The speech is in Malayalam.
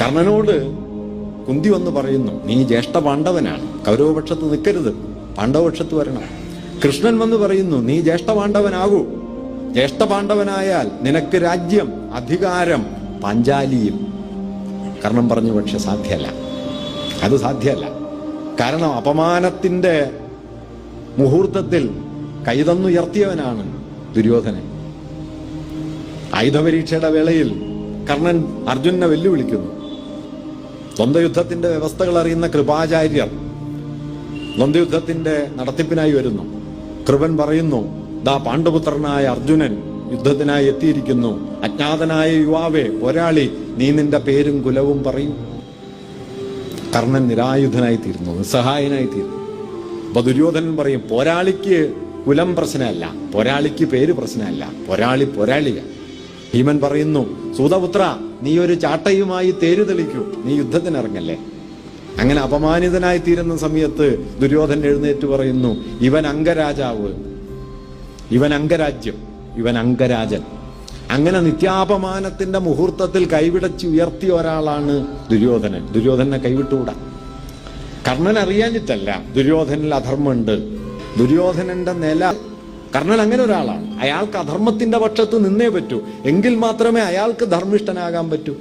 കർണനോട് കുന്തി വന്ന് പറയുന്നു നീ ജ്യേഷ്ഠ പാണ്ഡവനാണ് കൗരവപക്ഷത്ത് നിൽക്കരുത് പാണ്ഡവപക്ഷത്ത് വരണം. കൃഷ്ണൻ വന്ന് പറയുന്നു നീ ജ്യേഷ്ഠ പാണ്ഡവനാകൂ ജ്യേഷ്ഠ പാണ്ഡവനായാൽ നിനക്ക് രാജ്യം അധികാരം പാഞ്ചാലിയും. കർണൻ പറഞ്ഞു പക്ഷെ സാധ്യല്ല. അത് സാധ്യല്ല. കാരണം അപമാനത്തിന്റെ മുഹൂർത്തത്തിൽ കൈതന്നുയർത്തിയവനാണ് ദുര്യോധനൻ. ആയുധപരീക്ഷയുടെ വേളയിൽ കർണൻ അർജുനെ വെല്ലുവിളിക്കുന്നു. ദ്വന്ദ്വയുദ്ധത്തിന്റെ വ്യവസ്ഥകൾ അറിയുന്ന കൃപാചാര്യർ ദ്വന്ദ്വയുദ്ധത്തിന്റെ നടത്തിപ്പിനായി വരുന്നു. കൃപൻ പറയുന്നു ദാ പാണ്ഡുപുത്രനായ അർജുനൻ യുദ്ധത്തിനായി എത്തിയിരിക്കുന്നു. അജ്ഞാതനായ യുവാവേ പോരാളി നീ നിന്റെ പേരും കുലവും പറയും. കർണൻ നിരായുധനായി തീരുന്നു നിസ്സഹായനായി തീരുന്നു. അപ്പൊ ദുര്യോധനൻ പറയും പോരാളിക്ക് കുലം പ്രശ്നമല്ല പോരാളിക്ക് പേര് പ്രശ്നമല്ല പോരാളി പോരാളിക ഭീമൻ പറയുന്നു സൂതപുത്ര നീ ഒരു ചാട്ടയുമായി തേര് തെളിക്കൂ. നീ യുദ്ധത്തിനിറങ്ങല്ലേ? അങ്ങനെ അപമാനിതനായി തീരുന്ന സമയത്ത് ദുര്യോധൻ എഴുന്നേറ്റ് പറയുന്നു ഇവൻ അംഗരാജാവ്. ഇവൻ അംഗരാജ്യം. ഇവൻ അംഗരാജൻ. അങ്ങനെ നിത്യാപമാനത്തിന്റെ മുഹൂർത്തത്തിൽ കൈവിടച്ച് ഉയർത്തിയ ഒരാളാണ് ദുര്യോധനൻ. ദുര്യോധനെ കൈവിട്ടുകൂടാ കർണൻ അറിയാഞ്ഞിട്ടല്ല ദുര്യോധനിൽ അധർമ്മമുണ്ട്. ദുര്യോധനന്റെ നില കർണൻ അങ്ങനെ ഒരാളാണ്. അയാൾക്ക് അധർമ്മത്തിന്റെ പക്ഷത്ത് നിന്നേ പറ്റൂ. എങ്കിൽ മാത്രമേ അയാൾക്ക് ധർമ്മിഷ്ഠനാകാൻ പറ്റൂ.